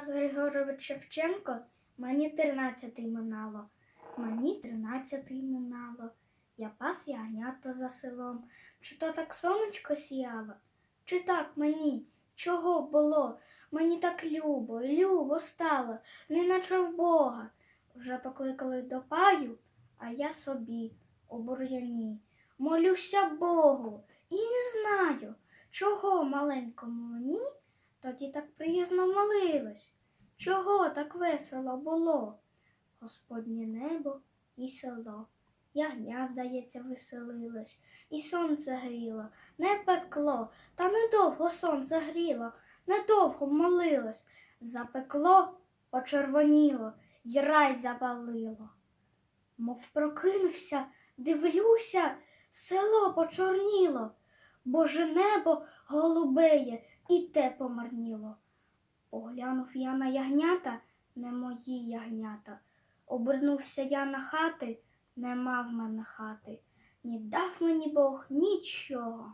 Тарас Григорович Шевченко, мені тринадцятий минало, мені тринадцятий минало. Я пас ягнята за селом. Чи то так сонечко сіяло? Чи так мені? Чого було? Мені так любо, любо стало, неначе в Бога. Вже покликали до паю, а я собі у бур'яні. Молюся Богу і не знаю, чого маленькому мені тоді так приязно молилась. Чого так весело було? Господнє небо і село. Ягня, здається, веселилось, і сонце гріло, не пекло, та недовго сонце гріло, недовго молилось, запекло, почервоніло, й рай запалило. Мов прокинувся, дивлюся, село почорніло, Боже небо голубеє, і те помарніло. Поглянув я на ягнята, не мої ягнята. Обернувся я на хати, нема в мене хати. Ні дав мені Бог нічого.